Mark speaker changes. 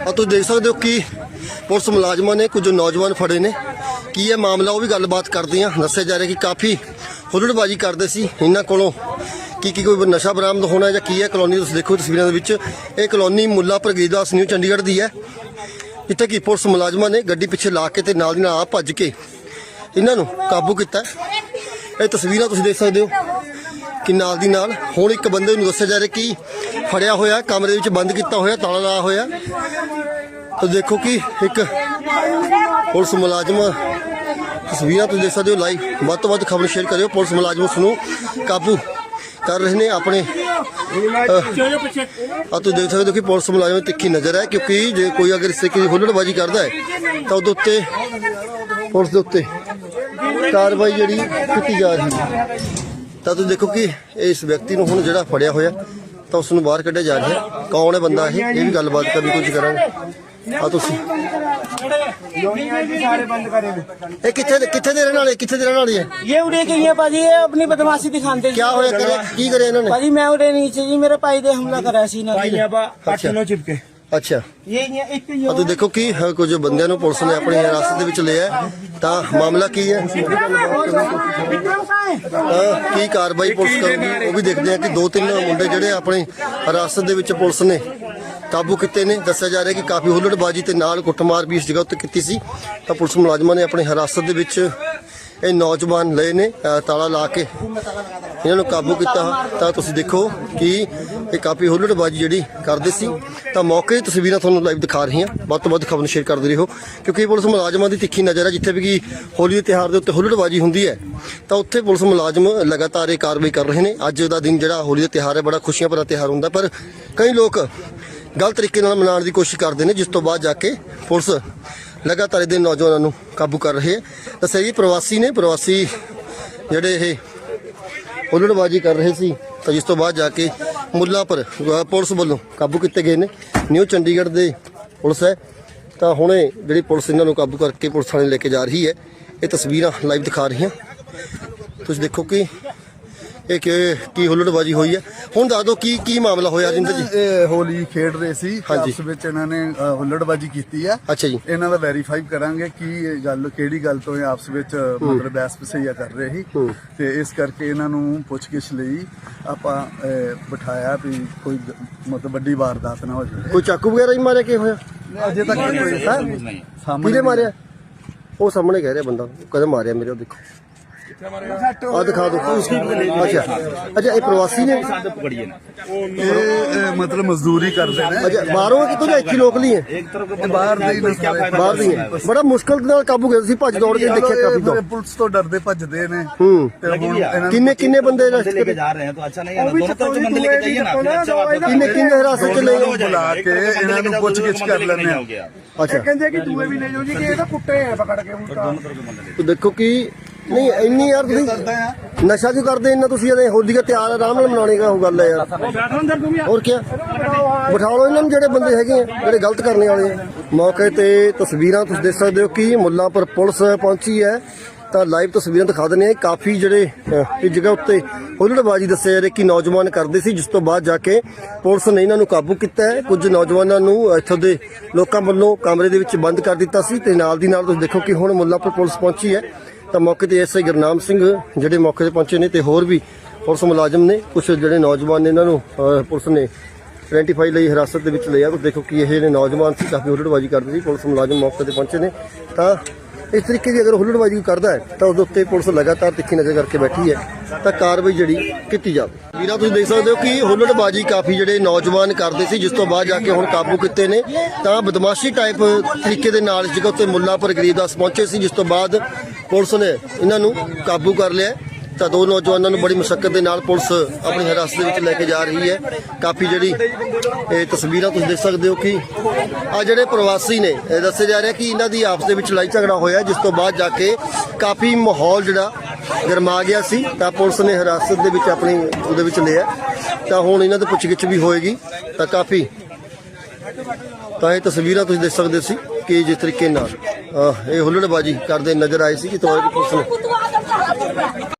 Speaker 1: ਆ ਤੁਸੀਂ ਦੇਖ ਸਕਦੇ ਹੋ ਕਿ ਪੁਲਿਸ ਮੁਲਾਜ਼ਮਾਂ ਨੇ, ਕੁਝ ਨੌਜਵਾਨ ਫੜੇ ਨੇ। ਕੀ ਇਹ ਮਾਮਲਾ, ਉਹ ਵੀ ਗੱਲਬਾਤ ਕਰਦੇ ਆ ਦੱਸਿਆ ਜਾ ਰਿਹਾ ਕਿ ਕਾਫੀ ਹੁਲੜਬਾਜੀ ਕਰਦੇ ਸੀ। ਇਹਨਾਂ ਕੋਲੋਂ ਕੀ ਕੀ ਕੋਈ ਨਸ਼ਾ ਬਰਾਮਦ ਹੋਣਾ ਜਾਂ ਕੀ ਹੈ? ਕਲੋਨੀ ਤੁਸੀਂ ਦੇਖੋ ਤਸਵੀਰਾਂ ਦੇ ਵਿੱਚ। ਇਹ ਕਲੋਨੀ ਮੁੱਲਾਪੁਰ ਗਰੀਦਾਸ ਨਿਊ ਚੰਡੀਗੜ੍ਹ ਦੀ ਹੈ। ਜਿੱਥੇ ਕਿ ਪੁਲਿਸ ਮੁਲਾਜ਼ਮਾਂ ਨੇ ਗੱਡੀ ਪਿੱਛੇ ਲਾ ਕੇ ਤੇ ਨਾਲ ਦੀ ਨਾਲ ਆ ਭੱਜ ਕੇ ਇਹਨਾਂ ਨੂੰ ਕਾਬੂ ਕੀਤਾ ਇਹ ਤਸਵੀਰਾਂ ਤੁਸੀਂ ਦੇਖ ਸਕਦੇ ਹੋ। ਕਿ ਨਾਲ ਦੀ ਨਾਲ ਹੁਣ ਇੱਕ ਬੰਦੇ ਨੂੰ ਦੱਸਿਆ ਜਾ ਰਿਹਾ ਕਿ ਫੜਿਆ ਹੋਇਆ, ਕਮਰੇ ਵਿੱਚ ਬੰਦ ਕੀਤਾ ਹੋਇਆ, ਤਾਲਾ ਲਾਇਆ ਹੋਇਆ। ਤਾਂ ਦੇਖੋ ਕਿ ਇੱਕ ਪੁਲਿਸ ਮੁਲਾਜ਼ਮ ਤਸਵੀਰਾਂ ਤੁਸੀਂ ਦੇਖ ਸਕਦੇ ਹੋ, ਲਾਈਵ। ਵੱਧ ਤੋਂ ਵੱਧ ਖਬਰ ਸ਼ੇਅਰ ਕਰਿਓ, ਪੁਲਿਸ ਮੁਲਾਜ਼ਮ ਉਸ ਨੂੰ ਕਾਬੂ ਕਰ ਰਹੇ ਨੇ ਆਪਣੇ ਆ ਤੁਸੀਂ ਦੇਖ ਸਕਦੇ ਹੋ ਕਿ ਪੁਲਿਸ ਮੁਲਾਜ਼ਮ ਤਿੱਖੀ ਨਜ਼ਰ ਹੈ, ਕਿਉਂਕਿ ਜੇ ਕੋਈ ਅਗਰ ਇਸ ਤਰੀਕੇ ਦੀ ਹੁੱਲੜਬਾਜ਼ੀ ਕਰਦਾ ਹੈ, ਤਾਂ ਉਹਦੇ ਉੱਤੇ, ਪੁਲਿਸ ਦੇ ਉੱਤੇ ਕਾਰਵਾਈ ਜਿਹੜੀ ਕੀਤੀ ਜਾ ਰਹੀ ਹੈ। ਤਾਂ ਤੁਸੀਂ ਦੇਖੋ ਕਿ ਇਸ ਵਿਅਕਤੀ ਨੂੰ ਹੁਣ ਜਿਹੜਾ ਫੜਿਆ ਹੋਇਆ ਤਾਂ ਉਸ ਨੂੰ ਬਾਹਰ ਕੱਢਿਆ ਜਾ ਰਿਹਾ ਹੈ ਕੌਣ ਹੈ ਬੰਦਾ ਇਹ ਇਹ ਵੀ ਗੱਲਬਾਤ ਕਰਨ ਦੀ ਕੋਸ਼ਿਸ਼ ਕਰਾਂਗੇ ਆ ਤੁਸੀਂ
Speaker 2: सारे बंद करे हुए।
Speaker 1: ਇਹ ਕਿੱਥੇ ਦੇ ਕਿੱਥੇ ਦੇ ਰਹਿਣ ਵਾਲੇ ਕਿੱਥੇ ਦੇ ਰਹਿਣ ਵਾਲੇ ਹੈ
Speaker 2: ये उड़े के लिए भाजी ये अपनी बदमाशी दिखाते
Speaker 1: ਕੀ ਹੋਇਆ ਕਰਿਆ ਕੀ ਕਰਿਆ ਇਹਨਾਂ ਨੇ
Speaker 2: भाजी मैं उड़े नीचे जी मेरे भाई दे हमला करा सी ना
Speaker 1: ਅੱਛਾ
Speaker 2: चिपके
Speaker 1: ਅੱਛਾ। ਆ ਤੂੰ ਦੇਖੋ ਕੀ ਹੈ ਕੁਝ ਬੰਦਿਆਂ ਨੂੰ ਪੁਲਿਸ ਨੇ ਆਪਣੀ ਹਿਰਾਸਤ ਦੇ ਵਿੱਚ ਲਿਆ ਤਾਂ ਮਾਮਲਾ ਕੀ ਹੈ? ਤਾਂ ਕੀ ਕਾਰਵਾਈ ਪੁਲਿਸ ਕਰੂਗੀ? ਉਹ ਵੀ ਦੇਖਦੇ ਆ ਕਿ ਦੋ ਤਿੰਨ ਮੁੰਡੇ ਜਿਹੜੇ ਆਪਣੇ ਹਿਰਾਸਤ ਦੇ ਵਿੱਚ ਪੁਲਿਸ ਨੇ ਕਾਬੂ ਕੀਤੇ ਨੇ। ਦੱਸਿਆ ਜਾ ਰਿਹਾ ਕਿ ਕਾਫੀ ਹੁੱਲੜਬਾਜ਼ੀ ਤੇ ਨਾਲ ਕੁੱਟਮਾਰ ਵੀ ਇਸ ਜਗ੍ਹਾ ਉੱਤੇ ਕੀਤੀ ਸੀ। ਤਾਂ ਪੁਲਿਸ ਮੁਲਾਜ਼ਮਾਂ ਨੇ ਆਪਣੀ ਹਿਰਾਸਤ ਦੇ ਵਿੱਚ ਇਹ ਨੌਜਵਾਨ ਲਏ ਨੇ ਅ, ਤਾਲਾ ਲਾ ਕੇ। ਇਹਨਾਂ ਨੂੰ ਕਾਬੂ ਕੀਤਾ ਤਾਂ ਤੁਸੀਂ ਦੇਖੋ ਕਿ ਇਹ ਕਾਫੀ ਹੁੱਲੜਬਾਜੀ ਜਿਹੜੀ ਕਰਦੇ ਸੀ। ਤਾਂ ਮੌਕੇ ਦੀ ਤਸਵੀਰਾਂ ਤੁਹਾਨੂੰ ਲਾਈਵ ਦਿਖਾ ਰਹੀਆਂ। ਵੱਧ ਤੋਂ ਵੱਧ ਖਬਰ ਨੂੰ ਸ਼ੇਅਰ ਕਰਦੇ ਰਹੋ ਕਿਉਂਕਿ ਪੁਲਿਸ ਮੁਲਾਜ਼ਮਾਂ ਦੀ ਤਿੱਖੀ ਨਜ਼ਰ ਹੈ ਜਿੱਥੇ ਵੀ ਕਿ ਹੋਲੀ ਦੇ ਤਿਉਹਾਰ ਦੇ ਉੱਤੇ ਹੁੱਲੜਬਾਜੀ ਹੁੰਦੀ ਹੈ। ਤਾਂ ਉੱਥੇ ਪੁਲਿਸ ਮੁਲਾਜ਼ਮ ਲਗਾਤਾਰ ਇਹ ਕਾਰਵਾਈ ਕਰ ਰਹੇ ਨੇ। ਅੱਜ ਦਾ ਦਿਨ ਜਿਹੜਾ ਹੋਲੀ ਦਾ ਤਿਉਹਾਰ ਹੈ ਬੜਾ ਖੁਸ਼ੀਆਂ ਭਰਾ ਤਿਉਹਾਰ ਹੁੰਦਾ ਪਰ ਕਈ ਲੋਕ ਗਲਤ ਤਰੀਕੇ ਨਾਲ ਮਨਾਉਣ ਦੀ ਕੋਸ਼ਿਸ਼ ਕਰਦੇ ਨੇ ਜਿਸ ਤੋਂ ਬਾਅਦ ਜਾ ਕੇ ਪੁਲਿਸ ਲਗਾਤਾਰ ਇਹਦੇ ਨੌਜਵਾਨਾਂ ਨੂੰ ਕਾਬੂ ਕਰ ਰਹੇ ਹੈ ਦੱਸਿਆ ਜੀ ਪ੍ਰਵਾਸੀ ਨੇ ਪ੍ਰਵਾਸੀ ਜਿਹੜੇ ਇਹ ਹੁੱਲੜਬਾਜੀ ਕਰ ਰਹੇ ਸੀ ਤਾਂ ਜਿਸ ਤੋਂ ਬਾਅਦ ਜਾ ਕੇ ਮੁੱਲਾਂਪੁਰ ਅ, ਪੁਲਿਸ ਵੱਲੋਂ ਕਾਬੂ ਕੀਤੇ ਗਏ ਨੇ। ਨਿਊ ਚੰਡੀਗੜ੍ਹ ਦੇ ਪੁਲਿਸ ਹੈ। ਤਾਂ ਹੁਣੇ ਜਿਹੜੀ ਪੁਲਿਸ ਇਹਨਾਂ ਨੂੰ ਕਾਬੂ ਕਰਕੇ ਪੁਲਿਸ ਥਾਣੇ ਲੈ ਕੇ ਜਾ ਰਹੀ ਹੈ ਇਹ ਤਸਵੀਰਾਂ ਲਾਈਵ ਦਿਖਾ ਰਹੀਆਂ। ਤੁਸੀਂ ਦੇਖੋ ਕਿ ਇਹ ਕਿ ਕੀ ਹੁੱਲੜਬਾਜੀ ਹੋਈ ਹੈ? ਹੁਣ ਦੱਸ ਦਿਓ ਕੀ ਕੀ ਮਾਮਲਾ ਹੋਇਆ ਜਿੰਦਰ ਜੀ
Speaker 3: ਇਹ ਹੋਲੀ ਖੇਡ ਰਹੇ ਸੀ।
Speaker 1: ਹਾਂਜੀ।
Speaker 3: ਆਪਸ ਵਿੱਚ ਇਹਨਾਂ ਨੇ ਅ, ਹੁੱਲੜਬਾਜੀ ਕੀਤੀ ਆ
Speaker 1: ਅੱਛਾ ਜੀ।
Speaker 3: ਇਹਨਾਂ ਦਾ ਵੈਰੀਫਾਈ ਕਰਾਂਗੇ ਕੀ ਇਹ ਗੱਲ ਕਿਹੜੀ ਗੱਲ ਤੋਂ ਇਹ ਆਪਸ ਵਿੱਚ ਮਤਲਬ ਬਹਿਸ ਪਸਈਆ ਕਰ ਰਹੇ ਸੀ। ਤੇ ਇਸ ਕਰਕੇ ਇਹਨਾਂ ਨੂੰ ਪੁੱਛਗਿੱਛ ਲਈ ਆਪਾਂ ਅ, ਬਿਠਾਇਆ ਵੀ ਕੋਈ ਗ- ਮਤਲਬ ਵੱਡੀ ਵਾਰਦਾਤ ਨਾ ਹੋ ਜਾਵੇ।
Speaker 1: ਕੋਈ ਚਾਕੂ ਵਗੈਰਾ ਹੀ ਮਾਰਿਆ ਕੀ ਹੋਇਆ?
Speaker 3: ਅਜੇ ਤੱਕ ਕੋਈ
Speaker 1: ਹੈਂ?
Speaker 3: ਸਾਹਮਣੇ
Speaker 1: ਮਾਰਿਆ? ਉਹ ਸਾਹਮਣੇ ਕਹਿ ਰਿਹਾ ਬੰਦਾ ਕਦੇ ਮਾਰਿਆ ਮੇਰੇ ਉਹ ਦੇਖੋ। ਆ ਦਿਖਾ ਦਿਓ ਅੱਛਾ ਅੱਛਾ ਇਹ ਪ੍ਰਵਾਸੀ ਨੇ
Speaker 3: ਇਹ ਅ, ਮਤਲਬ ਮਜ਼ਦੂਰੀ ਕਰਦੇ ਨੇ
Speaker 1: ਅੱਛਾ ਬਾਹਰੋਂ ਹੈ ਕਿਤੋਂ ਜਾਂ ਇੱਥੇ ਲੋਕਲੀ ਹੈ
Speaker 3: ਇਹ ਬਾਹਰ ਦੇ ਹੀ ਨੇ ਸਾਰੇ।
Speaker 1: ਬਾਹਰ ਦੀ ਹੈ ਬੜਾ ਮੁਸ਼ਕਲ ਦੇ ਨਾਲ ਕਾਬੂ ਕੀਤਾ ਸੀ ਭੱਜ ਦੌੜ ਕੇ ਦੇਖਿਆ ਕਾਫੀ ਤੋਂ
Speaker 3: ਇਹ ਪੁਲਿਸ ਤੋਂ ਡਰਦੇ ਭੱਜਦੇ ਨੇ
Speaker 1: ਹੂੰ
Speaker 3: ਤੇ ਹੁਣ ਇਹਨਾਂ ਨੂੰ
Speaker 1: ਕਿੰਨੇ ਕਿੰਨੇ ਬੰਦੇ ਅਰੈਸਟ
Speaker 4: लेके
Speaker 1: ਕਰੇ
Speaker 4: जा रहे हैं तो अच्छा नहीं है ना दोनों तरफ से बंदे लेके जाइए ना फिर अच्छा बात होगा
Speaker 1: ਕਿੰਨੇ ਕਿੰਨੇ ਹਿਰਾਸਤ ਚ ਲਏ
Speaker 3: ਬੁਲਾ ਕੇ ਇਹਨਾਂ ਨੂੰ ਪੁੱਛਗਿੱਛ ਕਰ ਲੈਂਦੇ ਆ
Speaker 1: ਅੱਛਾ
Speaker 2: कहते कि तू भी ले जाओ जी कि ये तो कुत्ते हैं पकड़ के उनका
Speaker 1: ਤੋ ਦੇਖੋ ਕਿ ਨਹੀਂ ਇੰਨੀ ਯਾਰ ਤੁਸੀਂ ਨਸ਼ਾ ਕਿਉਂ ਕਰਦੇ? ਇੰਨਾ ਤੁਸੀਂ ਇਹਦੇ ਹੋਲੀ ਦਾ ਤਿਆਰ ਆਰਾਮ ਨਾਲ ਮਨਾਉਣੇ ਦਾ ਉਹ ਗੱਲ ਹੈ ਯਾਰ। ਹੋਰ ਕੀ ਬਿਠਾ ਲਓ ਇਹਨਾਂ ਨੂੰ ਜਿਹੜੇ ਬੰਦੇ ਹੈਗੇ ਆ ਜਿਹੜੇ ਗਲਤ ਕਰਨੇ ਵਾਲੇ ਆ। ਮੌਕੇ ਤੇ ਤਸਵੀਰਾਂ ਤੁਸੀਂ ਦੇਖ ਸਕਦੇ ਹੋ ਕਿ ਮੁੱਲਾਂਪੁਰ ਪੁਲਿਸ ਪਹੁੰਚੀ ਹੈ। ਤਾਂ ਲਾਈਵ ਤਸਵੀਰਾਂ ਦਿਖਾ ਦਿੰਦੇ ਆ ਕਾਫੀ ਜਿਹੜੇ ਅ, ਇਸ ਜਗ੍ਹਾ ਉੱਤੇ ਹੁੱਲੜਬਾਜੀ ਦੱਸਿਆ ਜਾ ਰਿਹਾ ਕਿ ਨੌਜਵਾਨ ਕਰਦੇ ਸੀ ਜਿਸ ਤੋਂ ਬਾਅਦ ਜਾ ਕੇ ਪੁਲਿਸ ਨੇ ਇਹਨਾਂ ਨੂੰ ਕਾਬੂ ਕੀਤਾ ਹੈ। ਕੁਝ ਨੌਜਵਾਨਾਂ ਨੂੰ ਇੱਥੋਂ ਦੇ ਲੋਕਾਂ ਵੱਲੋਂ ਕਮਰੇ ਦੇ ਵਿੱਚ ਬੰਦ ਕਰ ਦਿੱਤਾ ਸੀ ਤੇ ਨਾਲ ਦੀ ਨਾਲ ਤੁਸੀਂ ਦੇਖੋ ਕਿ ਹੁਣ ਮੁੱਲਾਪੁਰ ਪੁਲਿਸ ਪਹੁੰਚੀ ਹੈ। ਤਾਂ ਮੌਕੇ ਤੇ ਐਸਆਈ ਗੁਰਨਾਮ ਸਿੰਘ ਜਿਹੜੇ ਮੌਕੇ ਤੇ ਪਹੁੰਚੇ ਨੇ ਤੇ ਹੋਰ ਵੀ ਪੁਲਿਸ ਮੁਲਾਜ਼ਮ ਨੇ। ਕੁਝ ਜਿਹੜੇ ਨੌਜਵਾਨ ਨੇ ਇਹਨਾਂ ਨੂੰ ਅ, ਪੁਲਿਸ ਨੇ ਆਇਡੈਂਟੀਫਾਈ ਲਈ ਹਿਰਾਸਤ ਦੇ ਵਿੱਚ ਲਿਆ। ਤੁਸੀਂ ਦੇਖੋ ਕਿ ਇਹ ਜਿਹੜੇ ਨੌਜਵਾਨ ਸੀ ਕਾਫੀ ਹੁੱਲੜਬਾਜੀ ਕਰਦੇ ਸੀ। ਪੁਲਿਸ ਮੁਲਾਜ਼ਮ ਮੌਕੇ ਤੇ ਪਹੁੰਚੇ ਨੇ। ਤਾਂ ਇਸ ਤਰੀਕੇ ਦੀ ਅਗਰ ਹੁੱਲੜਬਾਜੀ ਕਰਦਾ ਹੈ, ਤਾਂ ਉਹਦੇ ਉੱਤੇ ਪੁਲਿਸ ਲਗਾਤਾਰ ਤਿੱਖੀ ਨਜ਼ਰ ਕਰਕੇ ਬੈਠੀ ਹੈ, ਤਾਂ ਕਾਰਵਾਈ ਜਿਹੜੀ ਕੀਤੀ ਜਾਵੇ। ਵੀਰਾ, ਤੁਸੀਂ ਦੇਖ ਸਕਦੇ ਹੋ ਕਿ ਹੁੱਲੜਬਾਜੀ ਕਾਫੀ ਜਿਹੜੇ ਨੌਜਵਾਨ ਕਰਦੇ ਸੀ, ਜਿਸ ਤੋਂ ਬਾਅਦ ਜਾ ਕੇ ਹੁਣ ਕਾਬੂ ਕੀਤੇ ਨੇ, ਤਾਂ ਬਦਮਾਸ਼ੀ ਟਾਈਪ ਤਰੀਕੇ ਦੇ ਨਾਲ ਇਸ ਜਗ੍ਹਾ ਉੱਤੇ ਮੁੱਲਾਪੁਰ ਗਰੀਬਦਾਸ ਪਹੁੰਚੇ ਸੀ, ਜਿਸ ਤੋਂ ਬਾਅਦ ਪੁਲਿਸ ਨੇ ਇਹਨਾਂ ਨੂੰ ਕਾਬੂ ਕਰ ਲਿਆ। ਤਾਂ ਦੋ ਨੌਜਵਾਨਾਂ ਨੂੰ ਬੜੀ ਮੁਸ਼ਕਲ ਦੇ ਨਾਲ ਪੁਲਿਸ ਆਪਣੀ ਹਿਰਾਸਤ ਦੇ ਵਿੱਚ ਲੈ ਕੇ ਜਾ ਰਹੀ ਹੈ। ਕਾਫੀ ਜਿਹੜੀ ਇਹ ਤਸਵੀਰਾਂ ਤੁਸੀਂ ਦੇਖ ਸਕਦੇ ਹੋ ਕਿ ਆ ਜਿਹੜੇ ਪ੍ਰਵਾਸੀ ਨੇ, ਇਹ ਦੱਸਿਆ ਜਾ ਰਿਹਾ ਕਿ ਇਹਨਾਂ ਦੀ ਆਪਸ ਦੇ ਵਿੱਚ ਲੜਾਈ ਝਗੜਾ ਹੋਇਆ, ਜਿਸ ਤੋਂ ਬਾਅਦ ਜਾ ਕੇ ਕਾਫੀ ਮਾਹੌਲ ਜਿਹੜਾ ਗਰਮਾ ਗਿਆ ਸੀ, ਤਾਂ ਪੁਲਿਸ ਨੇ ਹਿਰਾਸਤ ਦੇ ਵਿੱਚ ਆਪਣੀ ਉਹਦੇ ਵਿੱਚ ਲਿਆ। ਤਾਂ ਹੁਣ ਇਹਨਾਂ ਦੀ ਪੁੱਛਗਿੱਛ ਵੀ ਹੋਏਗੀ, ਤਾਂ ਕਾਫੀ ਤਾਂ ਇਹ ਤਸਵੀਰਾਂ ਤੁਸੀਂ ਦੇਖ ਸਕਦੇ ਸੀ ਕਿ ਜਿਸ ਤਰੀਕੇ ਨਾਲ ਇਹ ਹੁੱਲੜਬਾਜੀ ਕਰਦੇ ਨਜ਼ਰ ਆਏ ਸੀ ਕਿ ਤੁਹਾਡੀ ਪੁਲਿਸ ਨੇ